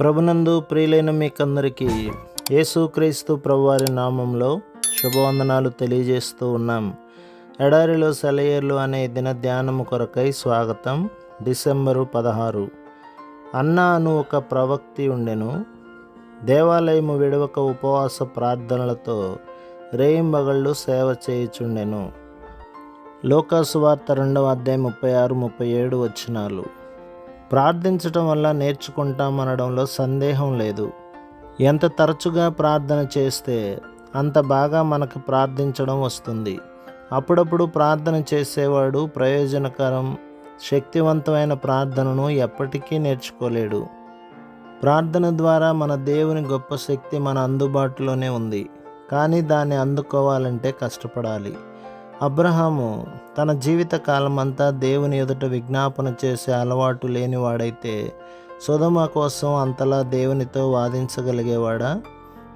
ప్రభునందు ప్రియులైన మీకందరికీ యేసుక్రీస్తు ప్రభువారి నామంలో శుభవందనాలు తెలియజేస్తూ ఉన్నాం. ఎడారిలో సెలయేర్లు అనే దిన ధ్యానము కొరకై స్వాగతం డిసెంబరు పదహారు. అన్న అను ఒక ప్రవక్తి ఉండెను. దేవాలయము విడవక ఉపవాస ప్రార్థనలతో రేయింబగళ్ళు సేవ చేయుచుండెను. లోకాసు వార్త రెండవ అధ్యాయం ముప్పై ఆరు ముప్పై ఏడు వచ్చినాలు ప్రార్థించటం వల్ల నేర్చుకుంటామనడంలో సందేహం లేదు. ఎంత తరచుగా ప్రార్థన చేస్తే అంత బాగా మనకు ప్రార్థించడం వస్తుంది. అప్పుడప్పుడు ప్రార్థన చేసేవాడు ప్రయోజనకరం శక్తివంతమైన ప్రార్థనను ఎప్పటికీ నేర్చుకోలేడు. ప్రార్థన ద్వారా మన దేవుని గొప్ప శక్తి మన అందుబాటులోనే ఉంది. కానీ దాన్ని అందుకోవాలంటే కష్టపడాలి. అబ్రహాము తన జీవిత కాలమంతా దేవుని ఎదుట విజ్ఞాపన చేసే అలవాటు లేనివాడైతే సుధమ కోసం అంతలా దేవునితో వాదించగలిగేవాడా?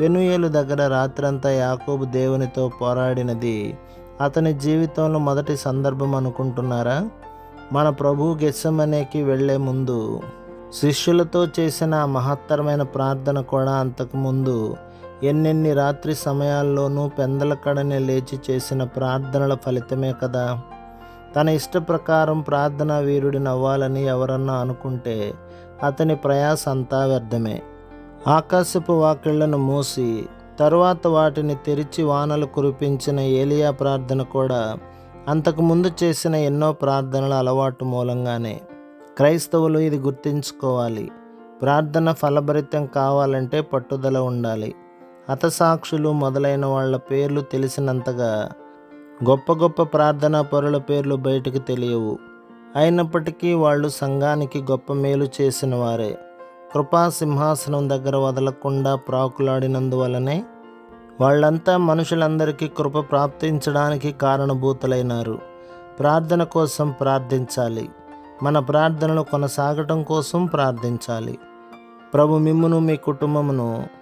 పెనుయేలు దగ్గర రాత్రంతా యాకోబు దేవునితో పోరాడినది అతని జీవితంలో మొదటి సందర్భం అనుకుంటున్నారా? మన ప్రభు గెస్సమనేకి వెళ్ళే ముందు శిష్యులతో చేసిన మహత్తరమైన ప్రార్థన కూడా అంతకుముందు ఎన్నెన్ని రాత్రి సమయాల్లోనూ పెందల కడనే లేచి చేసిన ప్రార్థనల ఫలితమే కదా. తన ఇష్ట ప్రకారం ప్రార్థనా వీరుడిని అవ్వాలని ఎవరన్నా అనుకుంటే అతని ప్రయాస అంతా వ్యర్థమే. ఆకాశపు వాకిళ్ళను మూసి తరువాత వాటిని తెరిచి వానలు కురిపించిన ఏలియా ప్రార్థన కూడా అంతకుముందు చేసిన ఎన్నో ప్రార్థనల అలవాటు మూలంగానే. క్రైస్తవులు ఇది గుర్తుంచుకోవాలి. ప్రార్థన ఫలభరితం కావాలంటే పట్టుదల ఉండాలి. హతసాక్షులు మొదలైన వాళ్ళ పేర్లు తెలిసినంతగా గొప్ప గొప్ప ప్రార్థనా పరుల పేర్లు బయటకు తెలియవు. అయినప్పటికీ వాళ్ళు సంఘానికి గొప్ప మేలు చేసిన వారే. కృపా సింహాసనం దగ్గర వదలకుండా ప్రాకులాడినందువలనే వాళ్ళంతా మనుషులందరికీ కృప ప్రాప్తించడానికి కారణభూతులైనారు. ప్రార్థన కోసం ప్రార్థించాలి. మన ప్రార్థనలు కొనసాగటం కోసం ప్రార్థించాలి. ప్రభు మిమ్మును మీ కుటుంబమును